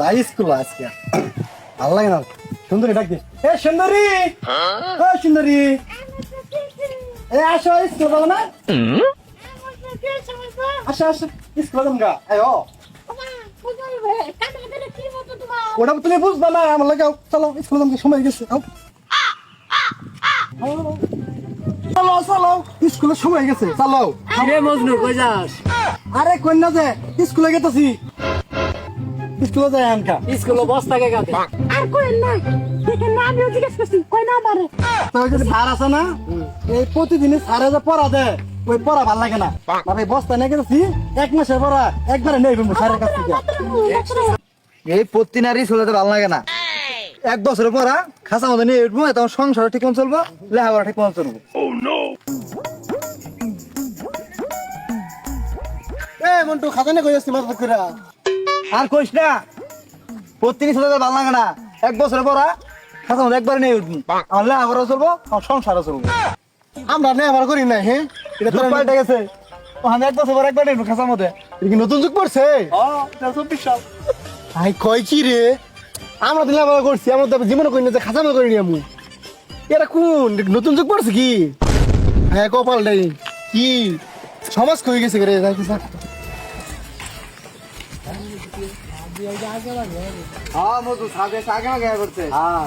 যাই স্কুল আজকে। ভালো লাগে না? সুন্দরী ডাক দিস। এ সুন্দরী! ও সুন্দরী! এ আসো স্কুল না? আসো আসো স্কুল গা। ও। ওটা তুমি বুঝবা না আমার লাগে চলো স্কুল যাব সময় গেছে আও চলো চলো স্কুলের সময় গেছে চলো। রে মজনু কই যাস? আরে কন্যা যে স্কুলে গেতেছি। স্কুলে যাই আনকা। স্কুলে বস্তা কে গাতে আর কই না দেখে না আমিও জিজ্ঞেস করছি কই না আমারে? তো ওই যে স্যার আছে না এই প্রতিদিনই স্যারে যে পড়া দেয় ওই পড়া ভালো লাগে না। তবে বস্তা নিয়ে গেছি এক মাসের পড়া একবারে নেই স্যারের কাছ থেকে এই প্রতিদিনারই চলে ভালো লাগে না। এক বছরের পড়া খাসা মতো নিয়ে উঠবো তখন সংসার ঠিক মতো চলবো লেখাপড়া ঠিক মতো চলবো। এ মন্টু খাতা নিয়ে কই আসছি করে আর কইস না প্রতিদিন চলে ভালো লাগে না এক বছরের পড়া খাসা মতো একবারে নিয়ে উঠবো। আমার লেখাপড়া চলবো আমার সংসারও চলবো। আমরা লেখাপড়া করি না হ্যাঁ? এটা তো পাল্টে গেছে। ওখানে এক বছর পর একবার নেই খাসার মধ্যে। এটা কি নতুন যুগ পড়ছে? চব্বিশ সাল। আই কয় কি রে? আমরা তো লেখাপড়া করছি আমরা তো জীবনে করি না যে খাসা মতো করিনি আমি। এটা কোন নতুন যুগ পড়ছে কি? হ্যাঁ কপাল নেই। কি? সমাজ কই গেছে রে? হ্যাঁ মধু সাথে আগে আগে করছে হ্যাঁ।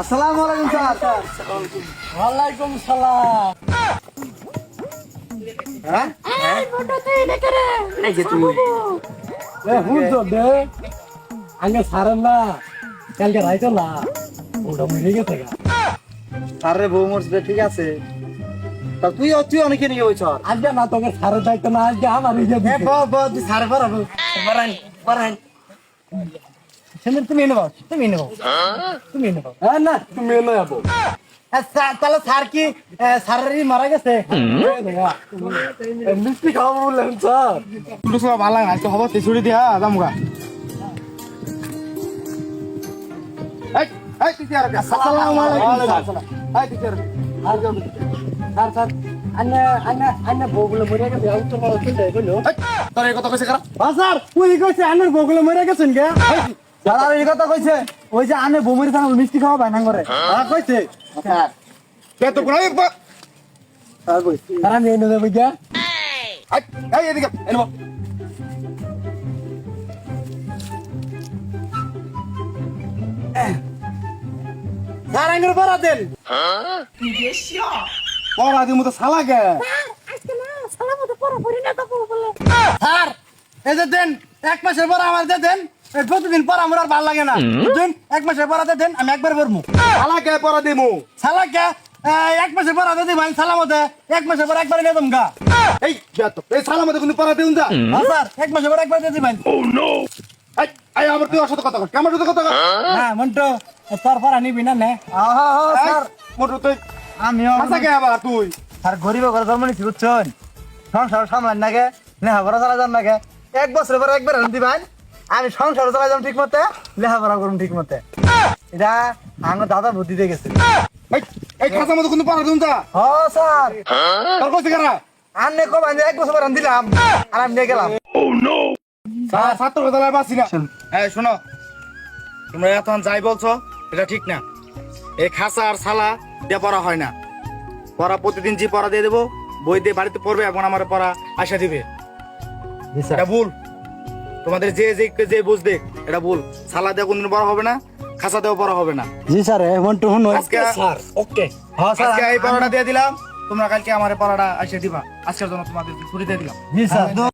আসসালামু আলাইকুম স্যার। ওয়ালাইকুম সালাম। হ্যাঁ? এই এই যে এ দে। আগে সারেন না কালকে রাইতো না। ওটা মরে গেছে গা। আরে বউ মরছে ঠিক আছে। তা তুই তুই অনেকে নিয়ে হইছ আজকে না তোকে সারের দায়িত্ব না আজকে আমার এ দিছে। ব ব তুই সারে পারাবো পারান পারান সেদিন তুমি নেব তুমি নেব। তুমি নেব। হ্যাঁ না তুমি এনে যাব তাহলে স্যার কি স্যারেরই মারা গেছে? মিষ্টি খাওয়াবো বললেন স্যার। তুই সব ভালো লাগে না তো হব ছুটি দিয়া দামুগা এই এই তুই আর আসসালামু আলাইকুম এই তুই তোর হ্যাঁ ওই যে আনে বমুরি থানা মিষ্টি খাওয়া বায়না করে হ্যাঁ কইছে স্যার কে তো কোন স্যার কইছে স্যার আমি এনে দেবো গিয়া এই এদিকে স্যার পড়া দেন। পড়া দিমু তো সালা কে? আজকে না সালামত পড়া পড়ি না তো বলে স্যার এই যে দেন এক মাসের পর আমার দিয়ে দেন প্রতিদিন পর আমার আর ভালো লাগে না। দেন এক মাসের পর দেন আমি একবার পড়মু। সালাকে পড়া দিমু? সালাকে এক মাসের পর দিয়ে দিম আমি সালামতে এক মাসের পর একবার নিয়ে দম গা এই এই সালামতে কিন্তু পড়া দিউন দা স্যার এক মাসের পর একবার দিয়ে দিবেন ও নো এই এই আমার তুই ওর সাথে কথা কর কেমন সাথে কথা কর হ্যাঁ মন্টু তোর পড়া নিবি না নে। আহা স্যার। মোটু তুই আমিও কে আবার তুই? আর গরিব ঘরে জন্ম নিচ্ছি বুঝছেন? সংসার সামলান নাগে লেখাপড়া চালা যান নাগে। এক পর একবার পান আমি সংসার চালা যাম ঠিক মতে লেখাপড়া করুন ঠিক মতে এটা আমার দাদা বুদ্ধি দিয়ে গেছে। এই এই খাসা মতো কিন্তু পড়া দিউন দা হ স্যার। তোর কইছে কারা? আনলে কব আমি এক বছর পর আন দিলাম আর আমি নিয়ে গেলাম। ছাত্র বিদ্যালয় বাসি না। হ্যাঁ শোনো। তোমরা এখন যাই বলছো এটা ঠিক না। এই খাসা আর সালা দিয়ে পড়া হয় না। পড়া প্রতিদিন যে পড়া দিয়ে দেবো বই দিয়ে বাড়িতে পড়বে এবং আমার পড়া আসা দিবে। এটা ভুল। তোমাদের যে যে যে বুঝবে এটা ভুল। সালা দিয়ে কোনদিন পড়া হবে না খাসা দেওয়া পড়া হবে না। জি স্যার মন্টু শুন আজকে স্যার ওকে। হ্যাঁ স্যার আজকে এই পড়াটা দিয়ে দিলাম তোমরা কালকে আমার পড়াটা আসে দিবা। আজকের জন্য তোমাদের ছুটি দিয়ে দিলাম। জি স্যার